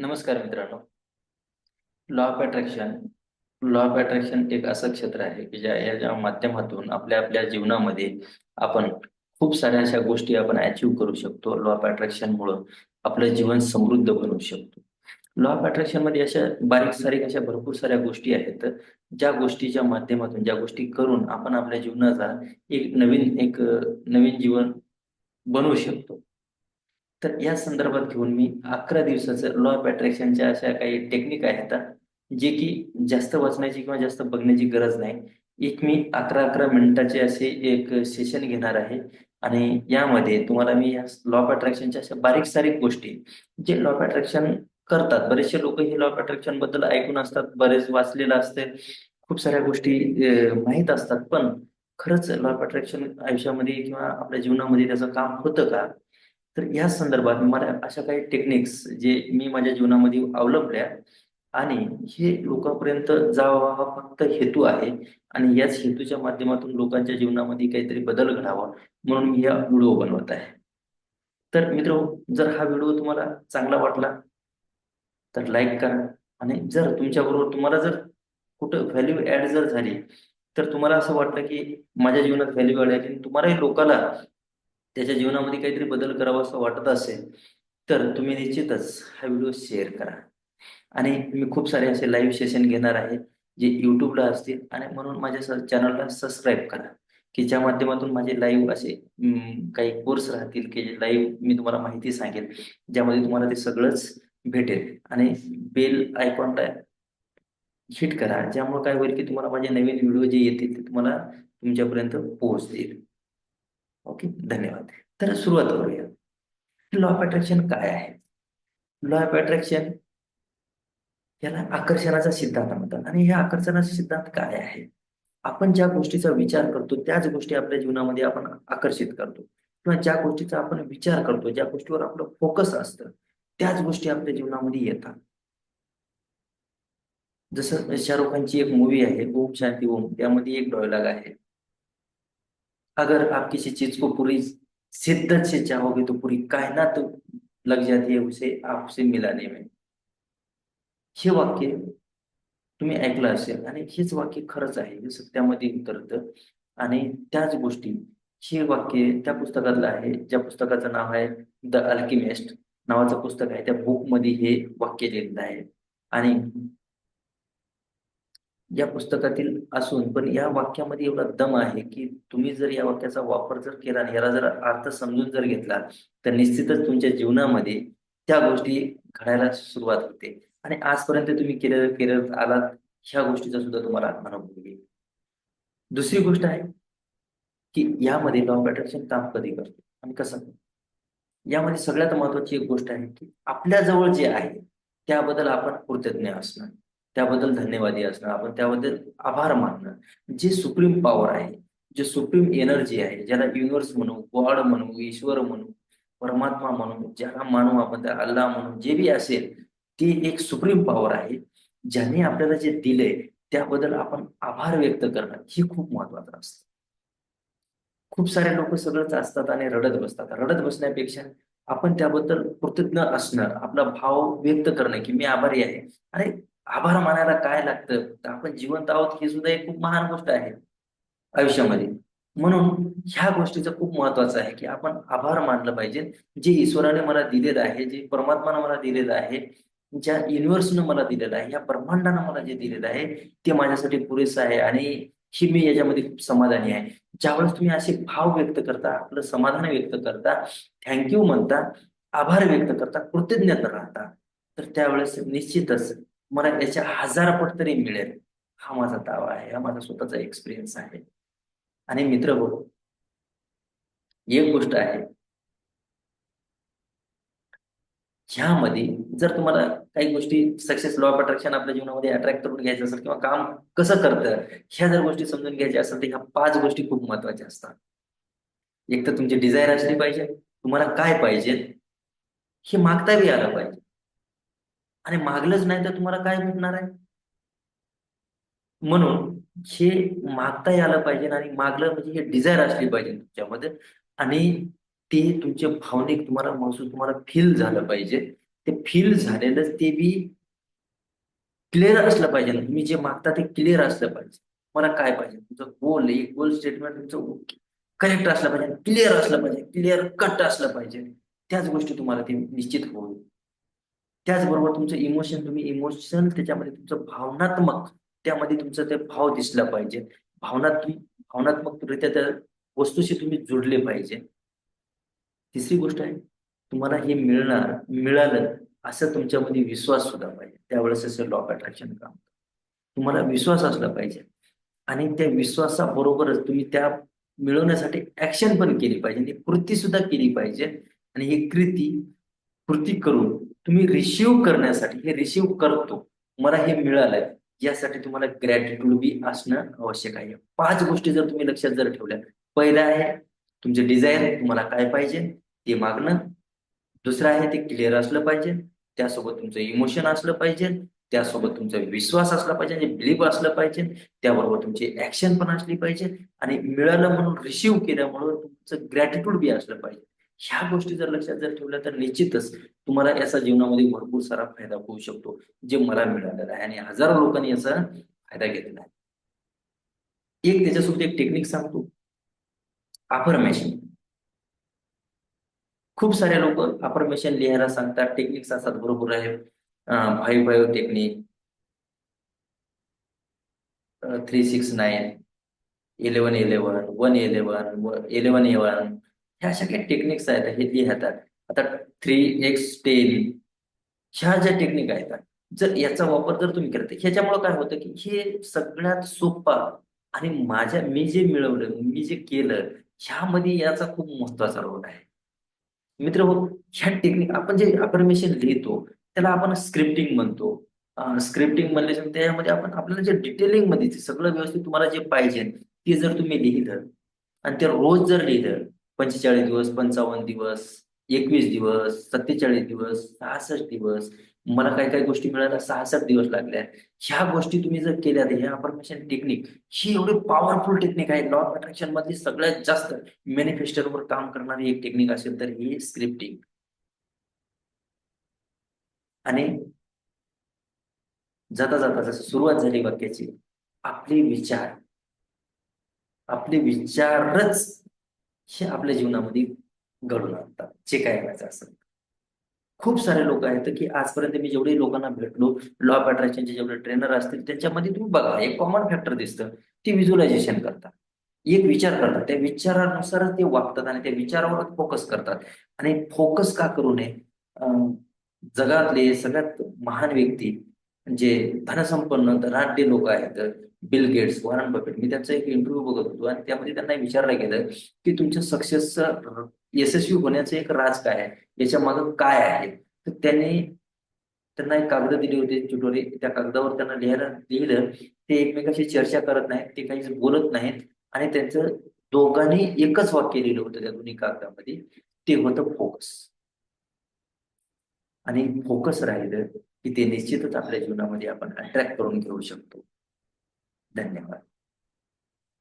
नमस्कार मित्रांनो. Law of attraction law of attraction एक असं क्षेत्र आहे की ज्या याच्या माध्यमातून आपल्या आपल्या जीवनामध्ये आपण खूप साऱ्या अशा गोष्टी आपण अचीव करू शकतो. लॉ ऑफ अट्रॅक्शन मुळे आपलं जीवन समृद्ध बनवू शकतो. लॉ ऑफ अट्रॅक्शनमध्ये अशा बारीक सारीक अशा भरपूर साऱ्या गोष्टी आहेत. ज्या गोष्टीच्या माध्यमातून ज्या गोष्टी करून आपण आपल्या जीवनाचा एक नवीन एक नवीन जीवन बनवू शकतो. तर या संदर्भात घेऊन मी अकरा दिवसाचं लॉ ऑफ अट्रॅक्शनच्या अशा काही टेक्निक आहेत जे की जास्त वाचण्याची किंवा जास्त बघण्याची गरज नाही. एक मी अकरा अकरा मिनिटाचे असे एक सेशन घेणार आहे. आणि यामध्ये तुम्हाला मी या लॉ ऑफ अट्रॅक्शनच्या अशा बारीक सारीक गोष्टी जे लॉ ऑफ अट्रॅक्शन करतात. बरेचसे लोक हे लॉ ऑफ अट्रॅक्शनबद्दल ऐकून असतात बरेच वाचलेलं असते. खूप साऱ्या गोष्टी माहीत असतात. पण खरंच लॉ ऑफ अट्रॅक्शन आयुष्यामध्ये किंवा आपल्या जीवनामध्ये त्याचं काम होतं का? तर या संदर्भात मला अशा काही टेक्निक्स जे मी माझ्या जीवनामध्ये अवलंबल्या आणि हे लोकांपर्यंत जावा हा फक्त हेतू आहे आणि याच हेतूच्या माध्यमातून लोकांच्या जीवनामध्ये काहीतरी बदल घडावा म्हणून मी हा व्हिडिओ बनवत आहे. तर मित्र जर हा व्हिडिओ तुम्हाला चांगला वाटला तर लाईक करा आणि जर तुमच्याबरोबर तुम्हाला जर कुठं व्हॅल्यू ऍड जर झाली तर तुम्हाला असं वाटलं की माझ्या जीवनात व्हॅल्यू ऍड आणि तुम्हालाही लोकाला त्याच्या जीवनामध्ये काहीतरी बदल करावा असं वाटत असेल तर तुम्ही निश्चितच हा व्हिडिओ शेअर करा. आणि मी खूप सारे असे लाईव्ह सेशन घेणार आहे जे युट्यूबला असतील आणि म्हणून माझ्या चॅनलला सबस्क्राईब करा की ज्या माध्यमातून माझे लाईव्ह असे काही कोर्स राहतील की जे लाईव्ह मी तुम्हाला माहिती सांगेल ज्यामध्ये तुम्हाला ते सगळंच भेटेल. आणि बेल आयकॉनला हिट करा ज्यामुळे काय होईल की तुम्हाला माझे नवीन व्हिडिओ जे येतील ते तुम्हाला तुमच्यापर्यंत पोहोचतील. ओके धन्यवाद. तर सुरुवात करूया. लॉ ऑफ अट्रॅक्शन काय आहे? लॉ ऑफ अट्रॅक्शन याला आकर्षणाचा सिद्धांत म्हणतात. आणि हे आकर्षणाचा सिद्धांत काय आहे? आपण ज्या गोष्टीचा विचार करतो त्याच गोष्टी आपल्या जीवनामध्ये आपण आकर्षित करतो. किंवा ज्या गोष्टीचा आपण विचार करतो ज्या गोष्टीवर आपलं फोकस असतं त्याच गोष्टी आपल्या जीवनामध्ये येतात. जसं शाहरुख खानची एक मूवी आहे ओम शांती ओम त्यामध्ये एक डायलॉग आहे. अगर आप किसी चीज को पूरी शिद्दत से चाहोगे तो पूरी कायनात लग जाती है उसे आपसे मिलाने में। हे वाक्य तुम्ही ऐकलं असेल आणि हेच वाक्य खरंच आहे हे सत्यामध्ये उतरतं. आणि त्याच गोष्टी हे वाक्य त्या पुस्तकातलं आहे ज्या पुस्तकाचं नाव आहे द अल्किमेस्ट नावाचं पुस्तक आहे त्या बुकमध्ये हे वाक्य लिहिलेलं आहे. आणि या पुस्तकातील असून पण या वाक्यामध्ये एवढा दम आहे की तुम्ही जर या वाक्याचा वापर जर केला आणि याला जर अर्थ समजून जर घेतला तर निश्चितच तुमच्या जीवनामध्ये त्या गोष्टी घडायला सुरुवात होते. आणि आजपर्यंत तुम्ही केलेलं केलं आलात ह्या गोष्टीचा सुद्धा तुम्हाला अनुभव येईल दुसरी गोष्ट आहे की यामध्ये लॉ ऑफ अट्रॅक्शन काम कधी करतो आणि कसं यामध्ये सगळ्यात महत्वाची एक गोष्ट आहे की आपल्या जवळ जे आहे त्याबद्दल आपण कृतज्ञ असणं त्याबद्दल धन्यवादी असणं आपण त्याबद्दल आभार मानणं जे सुप्रीम पॉवर आहे जे सुप्रीम एनर्जी आहे ज्याला युनिव्हर्स म्हणू गॉड म्हणू ईश्वर म्हणू परमात्मा म्हणू ज्याला मानू आपण त्या अल्लाह म्हणू जे बी असेल ती एक सुप्रीम पॉवर आहे. ज्याने आपल्याला जे दिले त्याबद्दल आपण आभार व्यक्त करणं हे खूप महत्वाचं असतं. खूप सारे लोक सगळंच असतात आणि रडत बसतात. रडत बसण्यापेक्षा आपण त्याबद्दल कृतज्ञ असणं आपला भाव व्यक्त करणं की मी आभारी आहे. आणि आभार मानायला काय लागतं? तर आपण जिवंत आहोत ही सुद्धा एक खूप महान गोष्ट आहे आयुष्यामध्ये. म्हणून ह्या गोष्टीचं खूप महत्वाचं आहे की आपण आभार मानलं पाहिजे. जे ईश्वराने मला दिलेलं आहे जे परमात्मानं मला दिलेलं आहे ज्या युनिव्हर्सनं मला दिलेलं आहे या ब्रह्मांडानं मला जे दिलेलं आहे ते माझ्यासाठी पुरेसं आहे आणि ही मी याच्यामध्ये खूप समाधानी आहे. ज्यावेळेस तुम्ही असे भाव व्यक्त करता आपलं समाधान व्यक्त करता थँक्यू म्हणता आभार व्यक्त करता कृतज्ञता राहता तर त्यावेळेस निश्चितच मला याच्या हजार पट तरी मिळेल. हा माझा दावा आहे. हा माझा स्वतःचा एक्सपिरियन्स आहे. आणि मित्र हो एक गोष्ट आहे. ह्यामध्ये जर तुम्हाला काही गोष्टी सक्सेस लॉ ऑफ अट्रॅक्शन आपल्या जीवनामध्ये अट्रॅक्ट करून घ्यायचं असेल किंवा काम कसं करतं ह्या जर गोष्टी समजून घ्यायच्या असेल तर ह्या पाच गोष्टी खूप महत्त्वाच्या असतात. एक तर तुमची डिझायर असली पाहिजे. तुम्हाला काय पाहिजे? हे मागता बी आलं पाहिजे. आणि मागलंच नाही तर तुम्हाला काय भेटणार आहे? म्हणून हे मागता आलं पाहिजे आणि मागलं म्हणजे हे डिझायर असली पाहिजे तुमच्यामध्ये आणि ते तुमचे भावनिक तुम्हाला महसूस तुम्हाला फील झालं पाहिजे. ते फील झालेलं ते बी क्लिअर असलं पाहिजे. तुम्ही जे मागता ते क्लिअर असलं पाहिजे. मला काय पाहिजे? तुमचं गोल एक गोल स्टेटमेंट तुमचं करेक्ट असलं पाहिजे क्लिअर असलं पाहिजे क्लिअर कट असलं पाहिजे. त्याच गोष्टी तुम्हाला ते निश्चित होईल त्याचबरोबर तुमचं इमोशन तुम्ही इमोशन त्याच्यामध्ये तुमचं भावनात्मक त्यामध्ये तुमचं ते भाव दिसला पाहिजे. भावनात्मक भावनात्मकरित्या त्या वस्तूशी तुम्ही जुडले पाहिजे. तिसरी गोष्ट आहे तुम्हाला हे मिळणार मिळालं असं तुमच्यामध्ये विश्वास सुद्धा पाहिजे. त्यावेळेस असं लॉ ऑफ अट्रॅक्शन काम. तुम्हाला विश्वास असला पाहिजे. आणि त्या विश्वासाबरोबरच तुम्ही त्या मिळवण्यासाठी ऍक्शन पण केली पाहिजे. आणि कृती सुद्धा केली पाहिजे. आणि ही कृती कृती करून तुम्ही रिसिव्ह करण्यासाठी हे रिसिव्ह करतो मला हे मिळालंय यासाठी तुम्हाला ग्रॅटिट्यूड बी असणं आवश्यक आहे. पाच गोष्टी जर तुम्ही लक्षात जर ठेवल्या पहिलं आहे तुमचे डिझायर तुम्हाला काय पाहिजे ते मागणं. दुसरं आहे ते क्लिअर असलं पाहिजे त्यासोबत तुमचं इमोशन असलं पाहिजे त्यासोबत तुमचा विश्वास असला पाहिजे आणि बिलीफ असलं पाहिजे त्याबरोबर तुमची ऍक्शन पण असली पाहिजे आणि मिळालं म्हणून रिसिव्ह केल्यामुळे तुमचं ग्रॅटिट्यूड बी असलं पाहिजे. ह्या गोष्टी जर लक्षात जर ठेवल्या तर निश्चितच तुम्हाला याचा जीवनामध्ये भरपूर सारा फायदा होऊ शकतो जे मला मिळालेला आहे. आणि हजारो लोकांनी याचा फायदा घेतलेला आहे. एक त्याच्यासोबत एक टेक्निक सांगतो. अफर्मेशन खूप सारे लोक अफर्मेशन लिहायला सांगतात. टेक्निक्स असतात बरोबर आहे. Five five technique three six nine eleven eleven one eleven eleven eleven ह्या अशा काही टेक्निक्स आहेत हे लिहितात आता थ्री एक्स टेन ह्या ज्या टेक्निक आहेत जर याचा वापर जर तुम्ही केला तर ह्याच्यामुळे काय होतं की हे सगळ्यात सोपा आणि माझ्या मी जे मिळवलं मी जे केलं ह्यामध्ये याचा खूप महत्त्वाचा रोल आहे. मित्र हो ह्या टेक्निक आपण जे अफर्मेशन लिहितो त्याला आपण स्क्रिप्टिंग म्हणतो. स्क्रिप्टिंग म्हणले त्यामध्ये आपण आपल्याला जे डिटेलिंगमध्ये सगळं व्यवस्थित तुम्हाला जे पाहिजे ते जर तुम्ही लिहिलं आणि ते रोज जर लिहिलं पंचेचाळीस दिवस पंचावन्न दिवस एकवीस दिवस सत्तेचाळीस दिवस सहासष्ट दिवस. मला काही काही गोष्टी मिळायला सहासष्ट दिवस लागल्या. ह्या गोष्टी तुम्ही जर केल्या तर ह्या अफर्मेशन टेक्निक ही एवढी पॉवरफुल टेक्निक आहे. लॉ ऑफ अट्रॅक्शन मधली सगळ्यात जास्त मॅनिफेस्टरवर काम करणारी एक टेक्निक असेल तर ही स्क्रिप्टिंग आणि जाता जाता जसं सुरुवात झाली वाक्याची आपले विचार. आपले विचारच हे आपल्या जीवनामध्ये घडून आणतात जे काय आणायचं असेल. खूप सारे लोक आहेत की आजपर्यंत मी जेवढे लोकांना भेटलो लॉ ऑफ अट्रॅक्शनचे जेवढे ट्रेनर असतील त्यांच्यामध्ये तुम्ही बघा एक कॉमन फॅक्टर दिसतं ते व्हिज्युअलायझेशन करतात. एक विचार करतात त्या विचारानुसारच ते वागतात आणि त्या विचारावर फोकस करतात. आणि फोकस का करू नये? जगातले सगळ्यात महान व्यक्ती जे धनसंपन्न धनाढ्य लोक आहेत बिल गेट्स वॉरन बफेट मी त्यांचा एक इंटरव्ह्यू बघत होतो आणि त्यामध्ये त्यांना विचारलं गेलं की तुमच्या सक्सेस यशस्वी होण्याचं एक राज काय आहे? याच्या मागे काय आहे? तर त्यांनी त्यांना एक कागद दिली होती चुटोरी त्या कागदावर त्यांना लिहायला लिहिलं. ते एकमेकाशी चर्चा करत नाहीत ते काही बोलत नाहीत आणि त्यांचं दोघांनी एकच वाक्य लिहिलं होतं त्या दोन्ही कागदामध्ये. ते होतं फोकस आणि फोकस राहिलं. की ते निश्चितच आपल्या जीवनामध्ये आपण अट्रॅक्ट करून घेऊ शकतो. धन्यवाद.